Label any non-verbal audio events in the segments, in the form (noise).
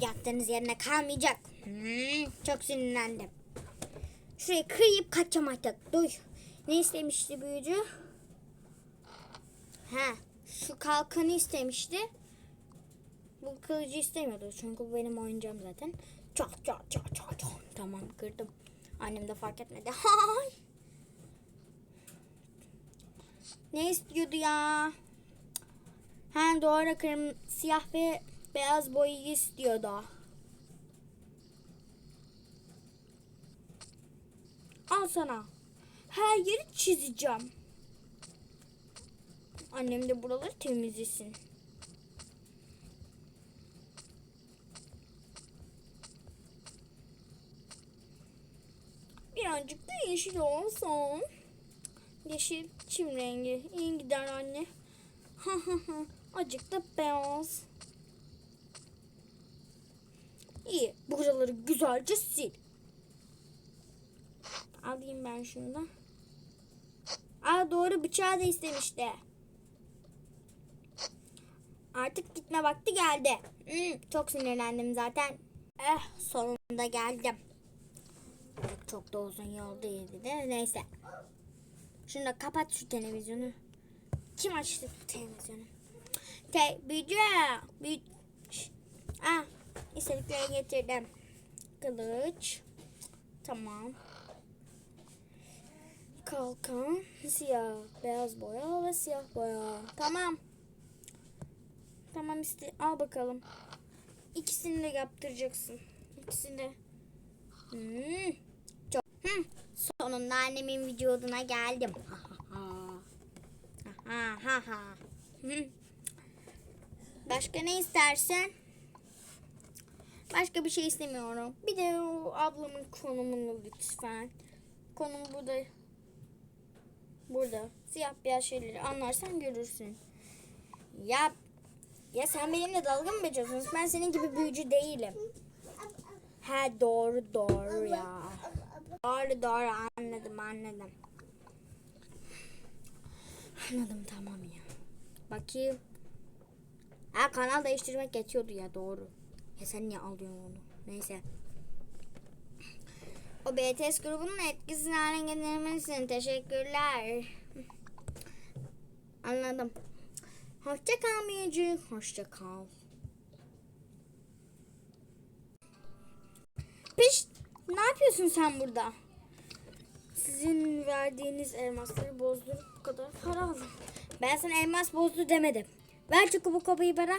Yattığınız yerine kalmayacak. Hmm, çok sinirlendim. Şurayı kıyıp kaçacağım artık. Duy. Ne istemişti büyücü? Ha, şu kalkanı istemişti. Bu kılıcı istemiyordu çünkü bu benim oyuncağım zaten. Çok çok çok çok çok. Tamam kırdım. Annem de fark etmedi. (laughs) Hay. Ne istiyordu ya? Ha doğru kırm siyah ve beyaz boyayı istiyordu. Al sana. Her yeri çizeceğim. Annem de buraları temizlesin. Birazcık da yeşil olsun. Yeşil çim rengi. İyi gider anne. Acık da beyaz. İyi. Buraları güzelce sil. Alayım ben şunu da. Aa doğru bıçağı da istemişti. Artık gitme vakti geldi. Hmm, çok sinirlendim zaten. Eh sonunda geldim. Çok, da uzun yol değildi de neyse. Şunu da kapat şu televizyonu. Kim açtı bu televizyonu? Te. Büyü... Şş. Ah istedikleri getirdim. Kılıç. Tamam. Kalkan, siyah, beyaz boya ve siyah boya. Tamam. Tamam iste al bakalım. İkisini de yaptıracaksın. İkisini de. Hmm. Çok. Hmm. Sonunda annemin vücuduna geldim. Ha ha ha. Ha ha ha. Hmm. Başka ne istersen? Başka bir şey istemiyorum. Bir de o ablamın konumunu lütfen. Konum burada. Burada. Siyah beyaz şeyleri anlarsan görürsün. Ya ya sen benimle dalga mı geçiyorsun? Ben senin gibi büyücü değilim. He doğru doğru ya. Doğru doğru anladım anladım. Anladım tamam ya. Bakayım. Ha kanal değiştirmek geçiyordu ya doğru. Ya sen niye alıyorsun onu? Neyse. O BTS grubunun etkisini hale getirmelisin. Teşekkürler. Anladım. Hoşça kal büyücü. Hoşça kal. Piş, ne yapıyorsun sen burada? Sizin verdiğiniz elmasları bozdurup bu kadar para aldım. Ben sana elmas bozdu demedim. Ver şu bu kapıyı bana.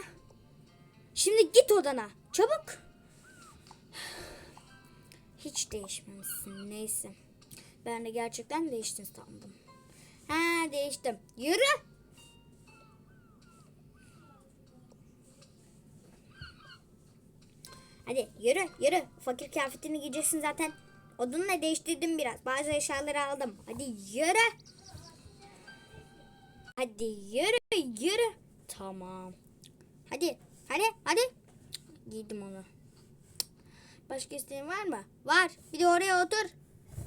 Şimdi git odana. Çabuk. Hiç değişmemişsin. Neyse. Ben de gerçekten değiştin sandım. Ha değiştim. Yürü. Hadi yürü yürü. Fakir kıyafetini giyeceksin zaten. Odunla değiştirdim biraz. Bazı eşyaları aldım. Hadi yürü. Hadi yürü yürü. Tamam. Hadi hadi hadi. Giydim onu. Başka isteğin var mı? Var. Bir de oraya otur.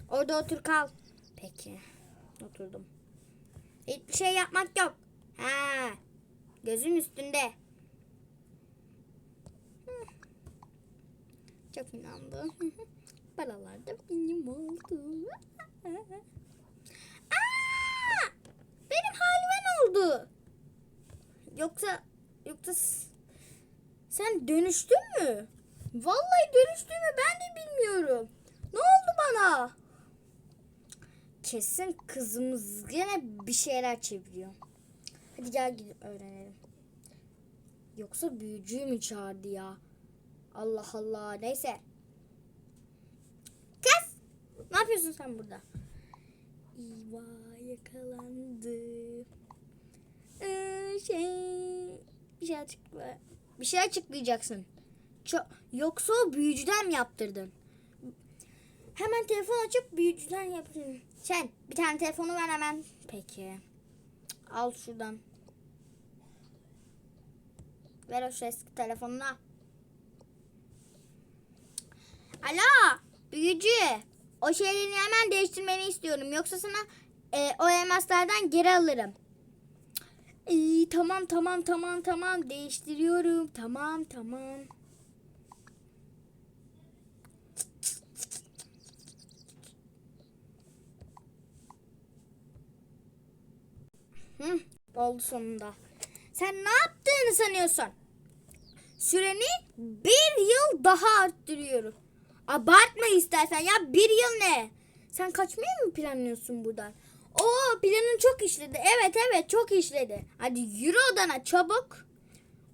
Orada otur kal. Peki. Oturdum. Hiçbir şey yapmak yok. Ha. Gözüm üstünde. Çok inandım. Paralar (laughs) da benim oldu. (laughs) Aa! Benim halime ne oldu? Yoksa yoksa sen dönüştün mü? Vallahi dönüştüğümü ben de bilmiyorum. Ne oldu bana? Kesin kızımız gene bir şeyler çeviriyor. Hadi gel gidip öğrenelim. Yoksa büyücüyü mü çağırdı ya? Allah Allah. Neyse. Kız! Ne yapıyorsun sen burada? İva yakalandı. Ee, şey bir şey açıkla. Bir şey açıklayacaksın. Ço- Yoksa o büyücüden mi yaptırdın? Hemen telefon açıp büyücüden yaptın. Sen bir tane telefonu ver hemen. Peki. Al şuradan. Ver o şu eski telefonunu. Alo büyücü. O şeyleri hemen değiştirmeni istiyorum. Yoksa sana e, o elmaslardan geri alırım. Ee, tamam tamam tamam tamam değiştiriyorum. Tamam tamam. Hı, oldu sonunda. Sen ne yaptığını sanıyorsun? Süreni bir yıl daha arttırıyorum. Abartma istersen ya bir yıl ne? Sen kaçmayı mı planlıyorsun buradan? Oo planın çok işledi. Evet evet çok işledi. Hadi yürü odana çabuk.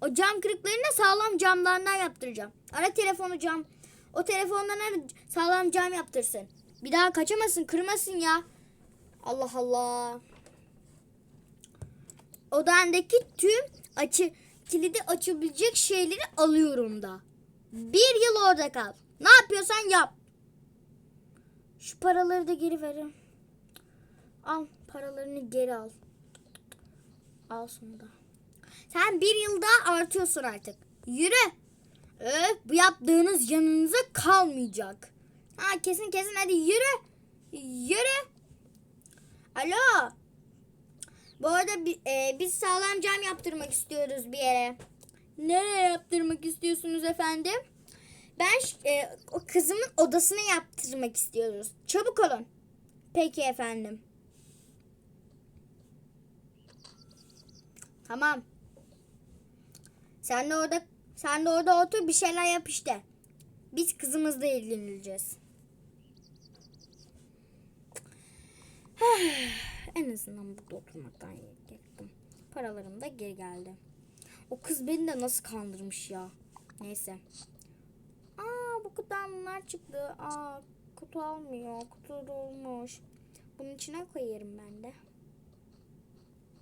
O cam kırıklarını sağlam camlarından yaptıracağım. Ara telefonu cam. O telefondan ara sağlam cam yaptırsın. Bir daha kaçamasın kırmasın ya. Allah Allah. Odandaki tüm açı kilidi açabilecek şeyleri alıyorum da. Bir yıl orada kal. Ne yapıyorsan yap. Şu paraları da geri verin. Al paralarını geri al. Al şunu da. Sen bir yıl daha artıyorsun artık. Yürü. Öf, bu yaptığınız yanınıza kalmayacak. Ha kesin kesin hadi yürü. Yürü. Alo. Bu arada e, biz sağlam cam yaptırmak istiyoruz bir yere. Nereye yaptırmak istiyorsunuz efendim? Ben e, o kızımın odasını yaptırmak istiyoruz. Çabuk olun. Peki efendim. Tamam. Sen de orada sen de orada otur bir şeyler yap işte. Biz kızımızla ilgileneceğiz. (sighs) en azından burada oturmaktan yaktım. Paralarım da geri geldi. O kız beni de nasıl kandırmış ya. Neyse. Aa bu kutudan bunlar çıktı. Aa kutu almıyor. Kutu dolmuş. Bunun içine koyarım ben de.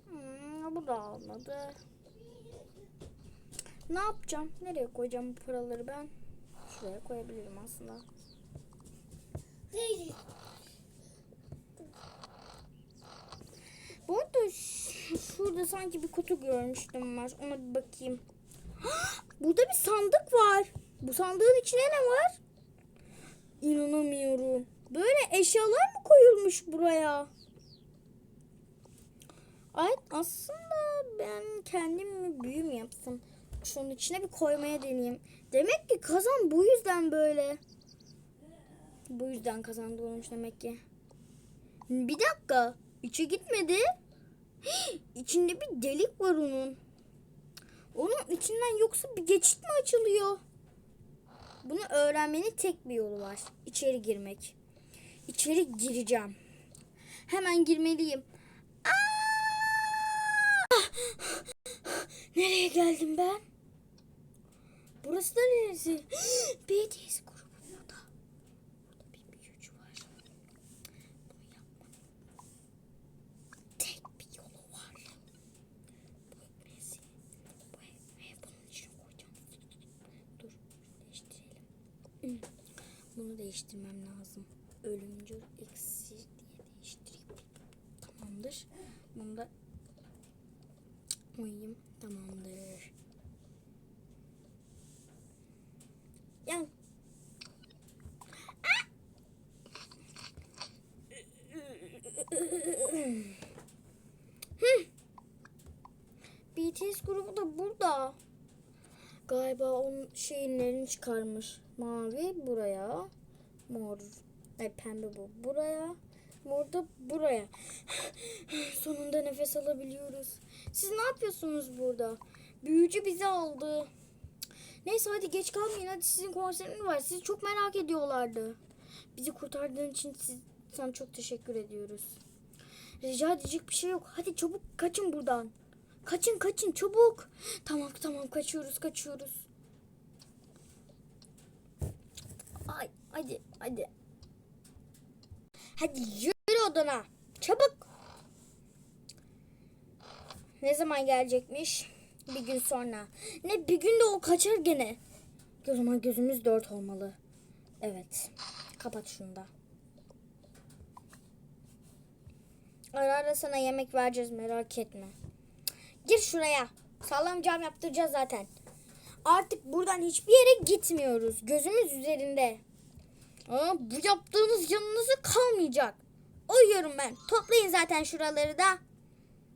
Hmm, bu da almadı. Ne yapacağım? Nereye koyacağım bu paraları ben? Şuraya koyabilirim aslında. Bu arada şurada sanki bir kutu görmüştüm var. Ona bir bakayım. (gasps) Burada bir sandık var. Bu sandığın içine ne var? İnanamıyorum. Böyle eşyalar mı koyulmuş buraya? Ay aslında ben kendim mi büyü mü yapsam? Şunun içine bir koymaya deneyeyim. Demek ki kazan bu yüzden böyle. Bu yüzden kazan olmuş demek ki. Bir dakika. İçe gitmedi. Hii, İçinde bir delik var onun. Onun içinden yoksa bir geçit mi açılıyor? Bunu öğrenmenin tek bir yolu var. İçeri girmek. İçeri gireceğim. Hemen girmeliyim. Aa! Nereye geldim ben? Burası da neresi? (gasps) BTS grubunda da. Burada bir büyücü var. Bunu yapmanın tek bir yolu var. Bu ekmesi. Bu ekmeği bunun içine koyacağım. Dur değiştirelim. Hmm. Bunu değiştirmem lazım. Ölümcül iksir diye değiştireyim. Tamamdır. Bunu da koyayım. Tamamdır. Ya. Hı. BTS grubu da burada. Galiba onun şeyinlerini çıkarmış. Mavi buraya. Mor. Ay pembe bu. Buraya. Mor buraya. (sighs) Sonunda nefes alabiliyoruz. Siz ne yapıyorsunuz burada? Büyücü bizi aldı. Neyse hadi geç kalmayın. Hadi sizin konseriniz var. Sizi çok merak ediyorlardı. Bizi kurtardığın için siz, sana çok teşekkür ediyoruz. Rica edecek bir şey yok. Hadi çabuk kaçın buradan. Kaçın kaçın çabuk. Tamam tamam kaçıyoruz kaçıyoruz. Ay hadi hadi. Hadi yürü odana. Çabuk. Ne zaman gelecekmiş? Bir gün sonra. Ne bir günde o kaçar gene. O zaman gözümüz dört olmalı. Evet. Kapat şunu da. Ara ara sana yemek vereceğiz merak etme. Gir şuraya. Sağlam cam yaptıracağız zaten. Artık buradan hiçbir yere gitmiyoruz. Gözümüz üzerinde. Aa, bu yaptığınız yanınıza kalmayacak. Uyuyorum ben. Toplayın zaten şuraları da.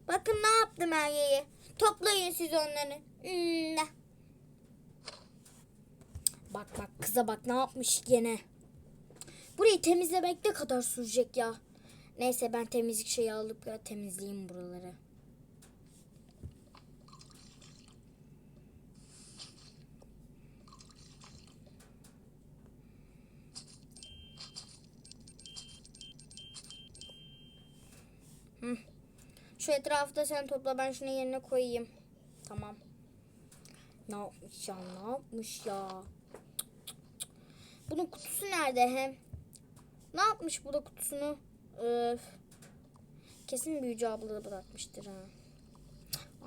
Bakın ne yaptım her yeri. Toplayın siz onları. Hmm. Bak bak kıza bak ne yapmış gene. Burayı temizlemek ne kadar sürecek ya. Neyse ben temizlik şeyi alıp ya temizleyeyim buraları. Şu etrafı da sen topla ben şunu yerine koyayım. Tamam. Ne yapmış ya ne yapmış ya. Bunun kutusu nerede hem? Ne yapmış bu da kutusunu? Öf. Kesin büyücü abla da bırakmıştır ha.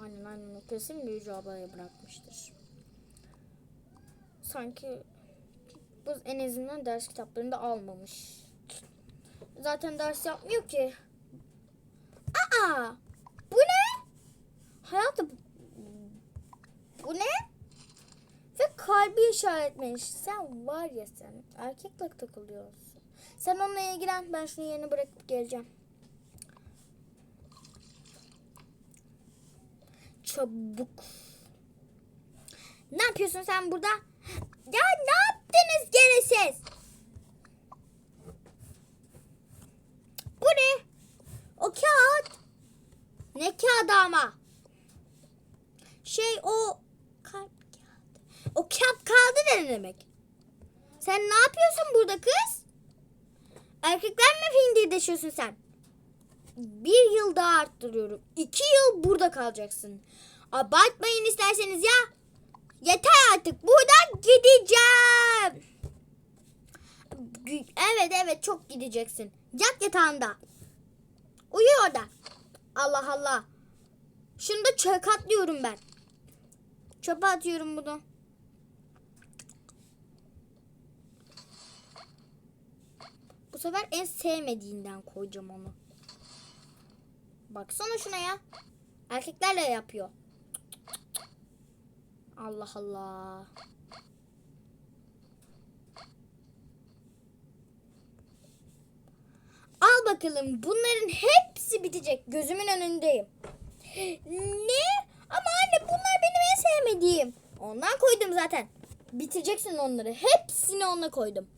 Aynen aynen kesin büyücü ablaya bırakmıştır. Sanki bu en azından ders kitaplarında almamış. Zaten ders yapmıyor ki. Aa! Bu ne? Hayatım bu ne? Ve kalbi işaretlemiş. Sen var ya sen erkekle takılıyorsun. Sen onunla ilgilen ben şunu yerine bırakıp geleceğim. Çabuk. Ne yapıyorsun sen burada? Ya ne yaptınız gene siz? Bu ne? O kağıt. Ne kağıdı ama? Şey o. O kağıt kaldı ne demek? Sen ne yapıyorsun burada kız? Erkeklerle fingirdeşiyorsun sen. Bir yıl daha arttırıyorum. İki yıl burada kalacaksın. Abartmayın isterseniz ya. Yeter artık. Buradan gideceğim. Evet evet çok gideceksin. Yat yatağında. Uyu orada. Allah Allah. Şunu da çöpe atlıyorum ben. Çöpe atıyorum bunu. Sefer en sevmediğinden koyacağım onu. Baksana şuna ya. Erkeklerle yapıyor. Allah Allah. Al bakalım bunların hepsi bitecek. Gözümün önündeyim. Ne? Ama anne bunlar benim en sevmediğim. Ondan koydum zaten. Bitireceksin onları. Hepsini ona koydum.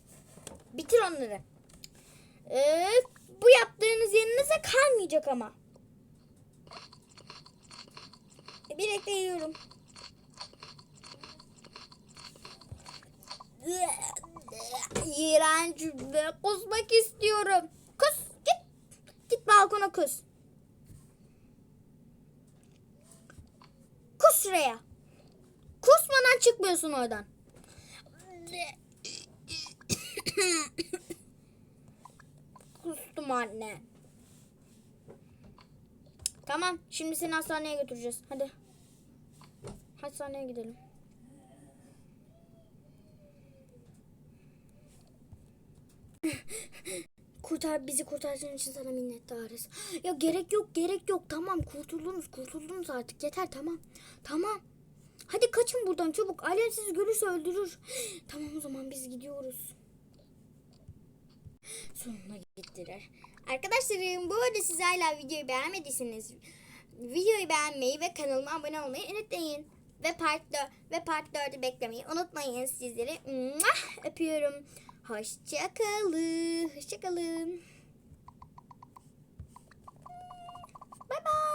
Bitir onları. Ee, bu yaptığınız yanınıza kalmayacak ama. E, Birlikte yiyorum. İğrenç ve kusmak istiyorum. Kus git. Git balkona kus. Kus şuraya. Kusmadan çıkmıyorsun oradan. Kustum anne. Tamam şimdi seni hastaneye götüreceğiz. Hadi. Hastaneye gidelim. (laughs) Kurtar bizi kurtardığın için sana minnettarız. Ya gerek yok gerek yok tamam kurtuldunuz kurtuldunuz artık yeter tamam. Tamam. Hadi kaçın buradan çabuk. Alem sizi görürse öldürür. (gasps) Tamam o zaman biz gidiyoruz. Sonuna gittiler. Arkadaşlarım bu arada siz hala videoyu beğenmediyseniz videoyu beğenmeyi ve kanalıma abone olmayı unutmayın. Ve part 4, ve part 4'ü beklemeyi unutmayın sizleri. Muah! Öpüyorum. Hoşçakalın. Hoşçakalın. Bye bye.